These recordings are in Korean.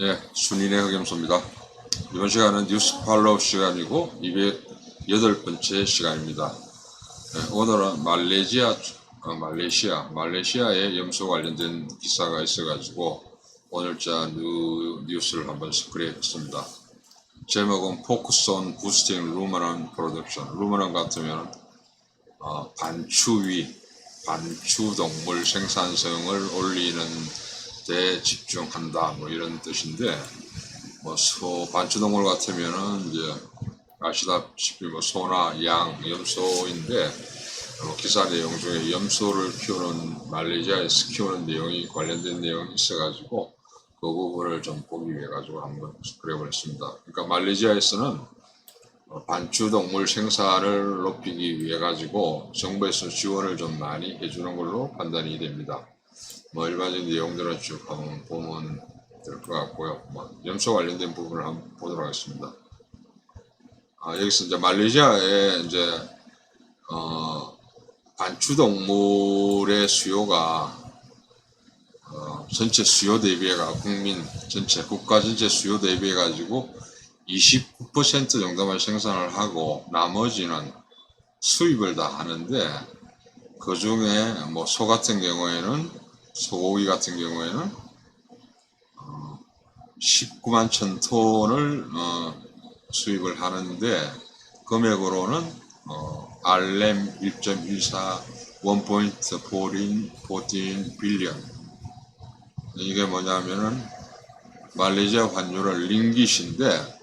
예, 순인의 흑염소입니다. 이번 시간은 뉴스 팔로우 시간이고 208번째 시간입니다. 예, 오늘은 말레이시아, 어, 말레이시아, 말레이시아에 염소 관련된 기사가 있어가지고 오늘자 뉴, 뉴스를 한번 스크랩했습니다. 제목은 on Boosting Ruminant Production. 루머넌 같으면 어, 반추위, 반추동물 생산성을 올리는 데 집중한다 뭐 이런 뜻인데 뭐 소 반추동물 같으면은 이제 아시다시피 뭐 소나 양, 염소인데 어, 기사 내용 중에 염소를 키우는 말레이시아에서 키우는 내용이 관련된 내용이 있어가지고 그 부분을 좀 보기 위해 가지고 한번 했습니다. 그러니까 말레이시아에서는 어, 반추동물 생산을 높이기 위해 가지고 정부에서 지원을 좀 많이 해주는 걸로 판단이 됩니다. 뭐 일반적인 내용들은 쭉 한번 보면 될 것 같고요. 뭐 염소 관련된 부분을 한번 보도록 하겠습니다. 아, 여기서 이제 말레이시아에 이제 어, 반추동물의 수요가 어, 전체 수요 대비해가 국민 전체 국가 전체 수요 대비해 가지고 29% 정도만 생산을 하고 나머지는 수입을 다 하는데 그 중에 뭐 소 같은 경우에는 소고기 같은 경우에는 어, 19만 천 톤을 어, 수입을 하는데 금액으로는 어, RM 1.14 1.14 14 빌리언. 이게 뭐냐면은 말레이시아 환율은 링깃인데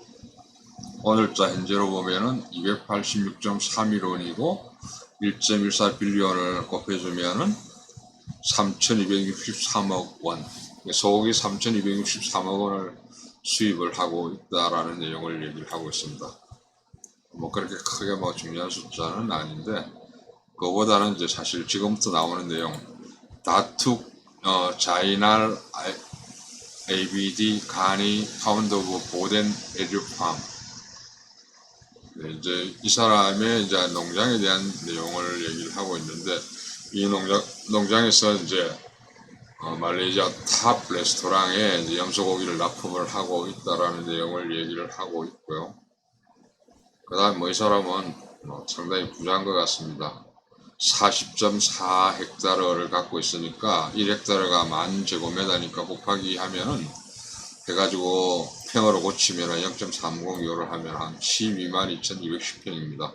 오늘자 현재로 보면은 286.31원이고 1.14 빌리언을 곱해주면은 3,263억 원, 소고기 3,263억 원을 수입을 하고 있다라는 내용을 얘기를 하고 있습니다. 뭐 그렇게 크게 뭐 중요한 숫자는 아닌데 그거보다는 이제 사실 지금부터 나오는 내용 다툭 어, 자이날 ABD 가니 파운드 오브 보덴 에듀팜 네, 이제 이 사람의 이제 농장에 대한 내용을 얘기를 하고 있는데 이 농장 농장에서 이제 어, 말레이시아 탑 레스토랑에 염소고기를 납품을 하고 있다라는 내용을 얘기를 하고 있고요. 그 다음 뭐이 사람은 뭐 상당히 부자인 것 같습니다. 40.4 헥타르를 갖고 있으니까 1헥타르가 만 제곱미터니까 곱하기 하면은 해가지고 평으로 고치면 0.30유로를 하면 한 12만 2,210평입니다.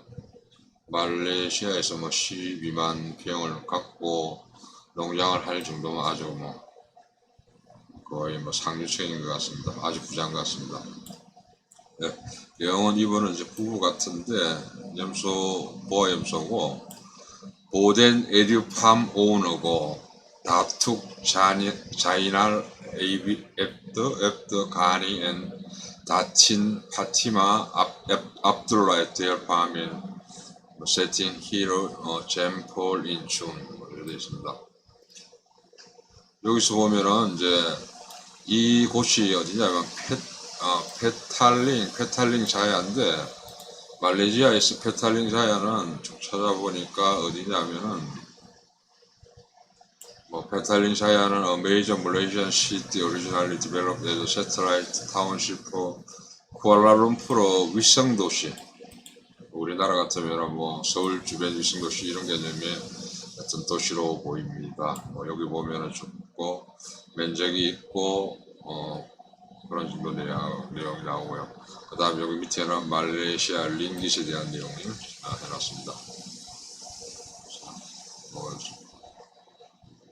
말레이시아에서 뭐 12만 평을 갖고 농장을 할 정도면 아주 뭐 거의 뭐 상류층인 것 같습니다. 아주 것 같습니다. 네, 영은 이분은 이제 부부 같은데 염소 보아 염소고 보덴 에듀팜 오너고 다툭 자니, 자이날 에이비 앱드 앱드 가니 앤 다친 파티마 압, 앱, 압둘라 에트엘 파민 세팅 히로 어, 잼폴 인춘 이렇게 되어 있습니다. 여기서 보면은 이제 이 곳이 어디냐면 페, 어, 페탈링 페탈링 자야인데 말레이시아에서 페탈링 자야는 쭉 찾아보니까 어디냐면은 뭐 페탈링 자야는 Malaysian city originally developed as a satellite township for 쿠알라룸푸르 위성 도시 우리나라 같으면 뭐 서울 주변 위성 도시 이런 개념의 어떤 도시로 보입니다. 뭐 여기 보면은 좁고 면적이 있고 어 그런 정도 내용, 내용이 나오고요. 그 다음 여기 밑에는 말레이시아 링깃에 대한 내용을 아, 해놨습니다.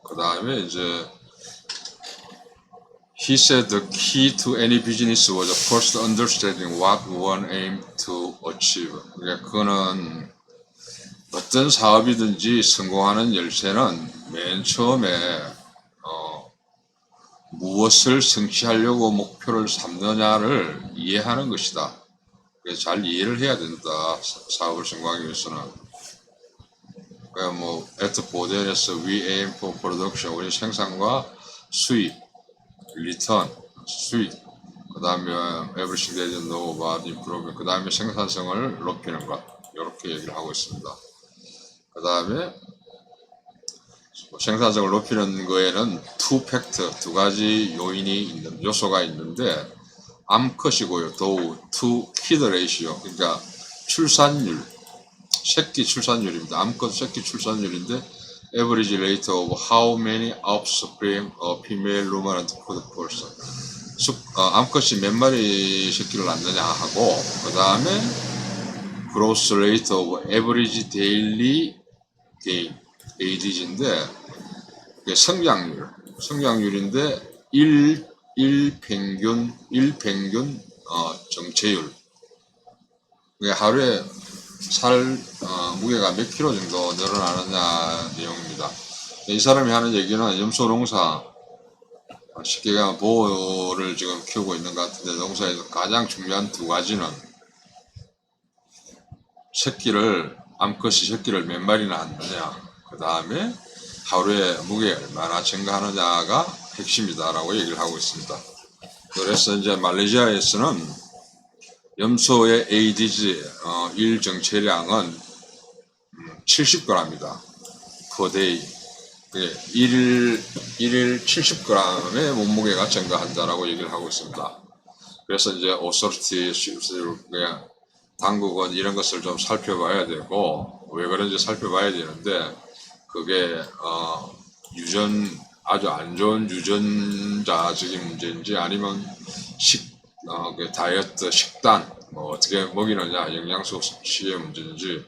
그 다음에 이제 He said the key to any business was first understanding what one aimed to achieve. 그러니까 그거는 어떤 사업이든지 성공하는 열쇠는 맨 처음에 어, 무엇을 성취하려고 목표를 삼느냐를 이해하는 것이다. 그래서 잘 이해를 해야 된다. 사- 사업을 성공하기 위해서는. 그러니까 뭐 at 보덴에서 we aim for production 우리 생산과 수입, return 수입, 그 다음에 everything that 그 다음에 생산성을 높이는 것 이렇게 얘기를 하고 있습니다. 그 다음에 생산성을 높이는 거에는 투 팩트 두 가지 요인이 있는 요소가 있는데 암컷이고요. 도우 투 키드 레이시오 그러니까 출산율 새끼 출산율입니다. 암컷 새끼 출산율인데 average rate of how many offspring a female ruminant could produce. 수, 어, 암컷이 몇 마리 새끼를 낳느냐 하고 그 다음에 growth rate of average daily gain ADG인데 성장률 성장률인데 1, 1 평균 1 평균 어, 정체율 하루에 살 어, 무게가 몇 킬로 정도 늘어나느냐 내용입니다. 이 사람이 하는 얘기는 염소농사 어, 쉽게 가면 보호를 지금 키우고 있는 것 같은데 농사에서 가장 중요한 두 가지는 새끼를 암컷이 새끼를 몇 마리나 낳느냐 그 다음에 하루에 무게 얼마나 증가하느냐가 핵심이다라고 얘기를 하고 있습니다. 그래서 이제 말레이시아에서는 염소의 ADG 어, 일 정체량은 70g입니다. per day. 그게 일일 일일 70g의 몸무게가 증가한다라고 얘기를 하고 있습니다. 그래서 이제 오소르티 그냥 당국은 이런 것을 좀 살펴봐야 되고 왜 그런지 살펴봐야 되는데 그게 어, 유전 아주 안 좋은 유전자적인 문제인지 아니면 식 어, 그 다이어트 식단 뭐 어떻게 먹이느냐 영양소 섭취의 문제인지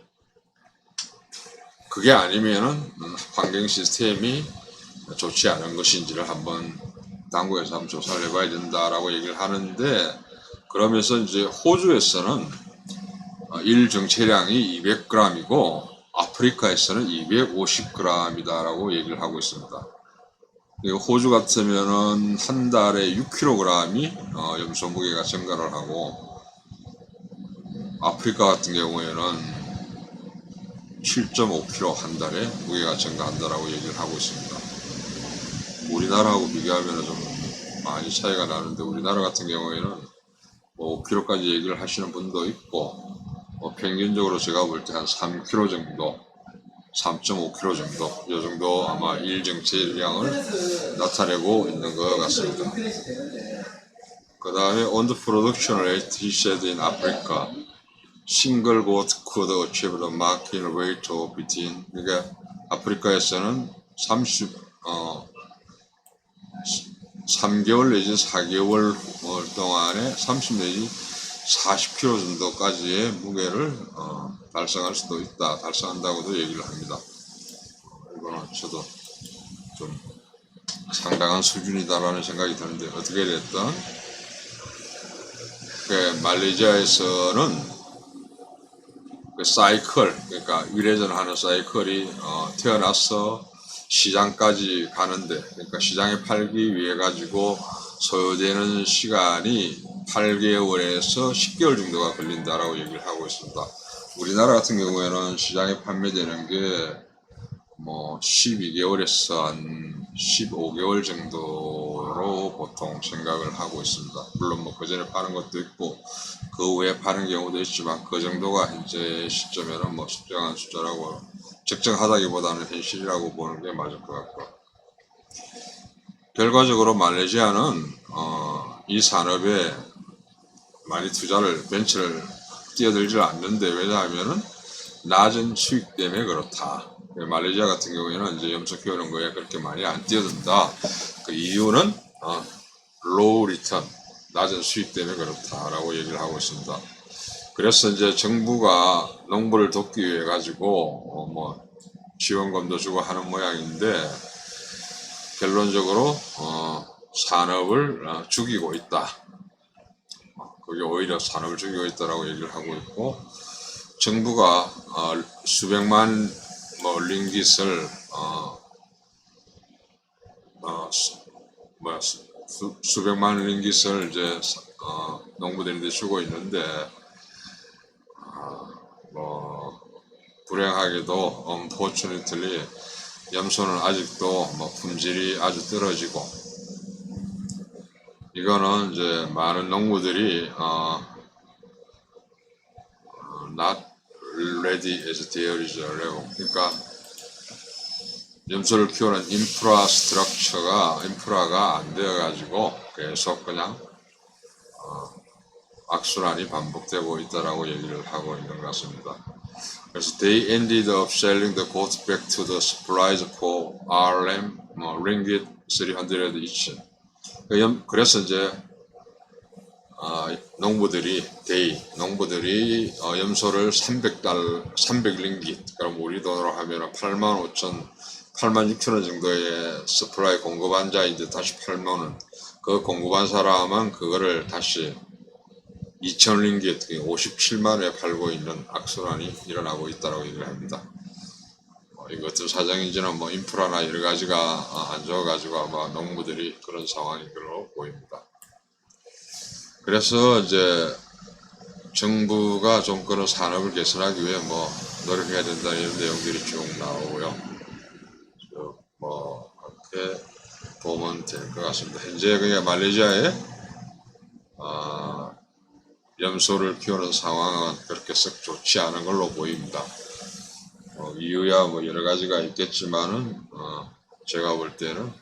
그게 아니면은 음, 환경 시스템이 좋지 않은 것인지를 한번 당국에서 한번 조사를 해봐야 된다라고 얘기를 하는데 그러면서 이제 호주에서는 어, 일 정체량이 200g이고 아프리카에서는 250g이다라고 얘기를 하고 있습니다. 그리고 호주 같으면은 한 달에 6kg이 어, 염소 무게가 증가를 하고 아프리카 같은 경우에는 7.5kg 한 달에 무게가 증가한다라고 얘기를 하고 있습니다. 우리나라하고 비교하면 좀 많이 차이가 나는데 우리나라 같은 경우에는 뭐 5kg까지 얘기를 하시는 분도 있고 뭐 평균적으로 제가 볼 때 한 3kg 정도 3.5kg 정도 이 정도 아마 일정체량을 나타내고 있는 것 같습니다. 그 다음에 on the production rate he said in Africa single goat could achieve the market weight of between 그러니까 아프리카에서는 30 어, 3개월 내지 4개월 동안에 30 내지 40kg 정도까지의 무게를 어, 달성할 수도 있다. 달성한다고도 얘기를 합니다. 이거는 저도 좀 상당한 수준이다라는 생각이 드는데 어떻게 됐든 그 말레이시아에서는 그 사이클 그러니까 위례전하는 사이클이 어, 태어나서 시장까지 가는데 그러니까 시장에 팔기 위해 가지고 소요되는 시간이 8개월에서 10개월 정도가 걸린다라고 얘기를 하고 있습니다. 우리나라 같은 경우에는 시장에 판매되는 게 뭐 12개월에서 한 15개월 정도로 보통 생각을 하고 있습니다. 물론 뭐 그 전에 파는 것도 있고 그 후에 파는 경우도 있지만 그 정도가 현재 시점에는 뭐 적정한 숫자라고 적정하다기보다는 현실이라고 보는 게 맞을 것 같고 결과적으로 말레이시아는 어, 이 산업에 많이 투자를 벤처를 뛰어들지 않는데 왜냐하면은 낮은 수익 때문에 그렇다. 말레이시아 같은 경우에는 이제 염소 키우는 거에 그렇게 많이 안 뛰어든다. 그 이유는 어, low return 낮은 수익 때문에 그렇다라고 얘기를 하고 있습니다. 그래서 이제 정부가 농부를 돕기 위해 가지고 어, 뭐 지원금도 주고 하는 모양인데 결론적으로 어, 산업을 어, 죽이고 있다. 그게 오히려 산업을 죽이고 있다라고 얘기를 하고 있고 정부가 어, 수백만 뭐 링깃을 어, 어, 수, 뭐야, 수, 수, 백만 링깃을 이제 어, 농부들한테 주고 있는데 어, 뭐 불행하게도 unfortunately 염소는 아직도 뭐 품질이 아주 떨어지고 이거는 이제 많은 농부들이 어, 어, not ready as level. 그러니까 염소를 키우는 인프라 스트럭처가 인프라가 안 되어 가지고 계속 그냥 어, 악순환이 반복되고 있다라고 얘기를 하고 있는 것 같습니다. 그래서 they ended up selling the goat back to the suppliers for RM 뭐, ringgit 300 each. 그 염- 그래서 이제 아, 농부들이 데이 농부들이 어, 염소를 300달 300링깃 그럼 우리 돈으로 하면 8만 5천 8만 6천 원 정도의 서플라이 공급한 자인데 다시 8만 원. 그 공급한 사람은 그거를 다시 2천 링깃 57만 원에 팔고 있는 악순환이 일어나고 있다고 얘기를 합니다. 어떤 사정인지는 뭐 인프라나 여러 가지가 어, 안 좋아가지고 아마 농부들이 그런 상황인 걸로 보입니다. 그래서 이제 정부가 좀 그런 산업을 개선하기 위해 뭐 노력해야 된다 이런 내용들이 쭉 나오고요. 쭉뭐 그렇게 보면 될 것 같습니다. 현재 그냥 말레이시아에 아, 염소를 키우는 상황은 그렇게 썩 좋지 않은 걸로 보입니다. 어, 이유야 뭐 여러 가지가 있겠지만은 어, 제가 볼 때는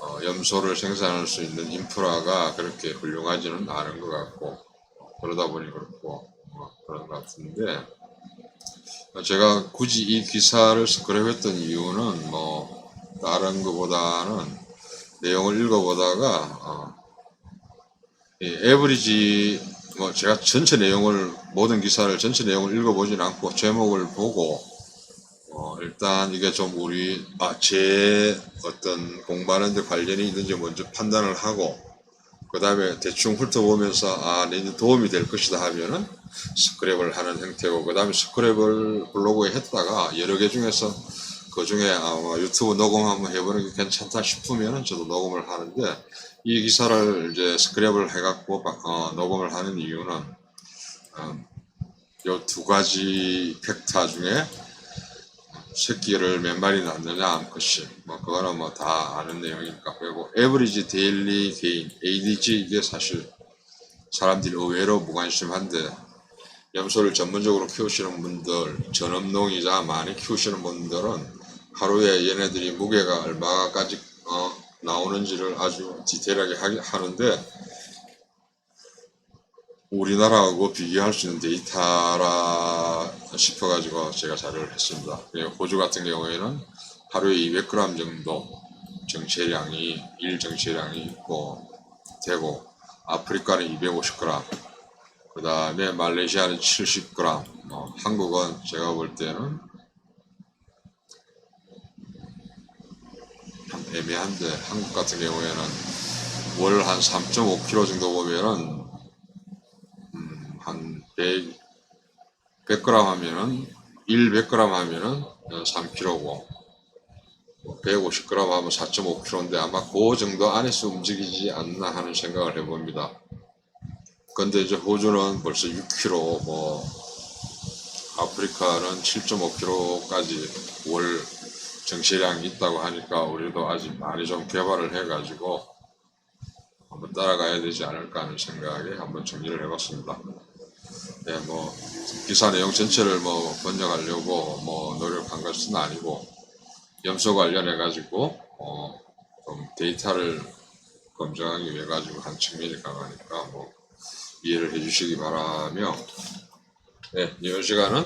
어, 염소를 생산할 수 있는 인프라가 그렇게 훌륭하지는 않은 것 같고 어, 그러다 보니 그렇고 어, 그런 것 같은데 어, 제가 굳이 이 기사를 스크랩했던 이유는 뭐 다른 것보다는 내용을 읽어보다가 어, 이 에브리지 뭐 제가 전체 내용을 모든 기사를 전체 내용을 읽어보진 않고 제목을 보고 어, 일단 이게 좀 우리 아, 제 어떤 공부하는 데 관련이 있는지 먼저 판단을 하고 그 다음에 대충 훑어보면서 아, 내 도움이 될 것이다 하면은 스크랩을 하는 형태고 그 다음에 스크랩을 블로그에 했다가 여러 개 중에서 그 중에 아마 유튜브 녹음 한번 해보는 게 괜찮다 싶으면은 저도 녹음을 하는데 이 기사를 이제 스크랩을 해갖고 어, 녹음을 하는 이유는 음, 요두 가지 팩터 중에 새끼를 몇 마리 낳느냐 암컷이. 뭐 그거는 뭐 다 아는 내용이니까 그리고 에브리지 데일리 게인 ADG 이게 사실 사람들이 의외로 무관심한데 염소를 전문적으로 키우시는 분들 전업농이자 많이 키우시는 분들은 하루에 얘네들이 무게가 얼마까지 어, 나오는지를 아주 디테일하게 하기, 하는데 우리나라하고 비교할 수 있는 데이터라 싶어가지고 제가 자료를 했습니다. 예, 호주 같은 경우에는 하루에 200g 정도 정체량이 일 정체량이 있고 되고 아프리카는 250g 그 다음에 말레이시아는 70g 뭐 한국은 제가 볼 때는 참 애매한데 한국 같은 경우에는 월 한 3.5kg 정도 보면은 한 100, 100g 하면은 1 100g 하면은 3kg고 150g 하면 4.5kg인데 아마 그 정도 안에서 움직이지 않나 하는 생각을 해봅니다. 근데 이제 호주는 벌써 6kg, 뭐 아프리카는 7.5kg까지 월 정체량이 있다고 하니까 우리도 아직 많이 좀 개발을 해가지고 한번 따라가야 되지 않을까 하는 생각에 한번 정리를 해봤습니다. 네, 뭐 기사 내용 전체를 뭐 번역하려고 뭐 노력한 것은 아니고 염소 관련해 가지고 어, 좀 데이터를 검증하기 위해 가지고 한 측면이 강하니까 뭐 이해를 해주시기 바라며 네, 이 시간은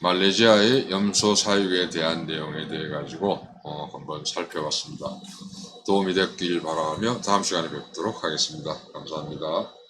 말레이시아의 염소 사육에 대한 내용에 대해 가지고 어, 한번 살펴봤습니다. 도움이 됐길 바라며 다음 시간에 뵙도록 하겠습니다. 감사합니다.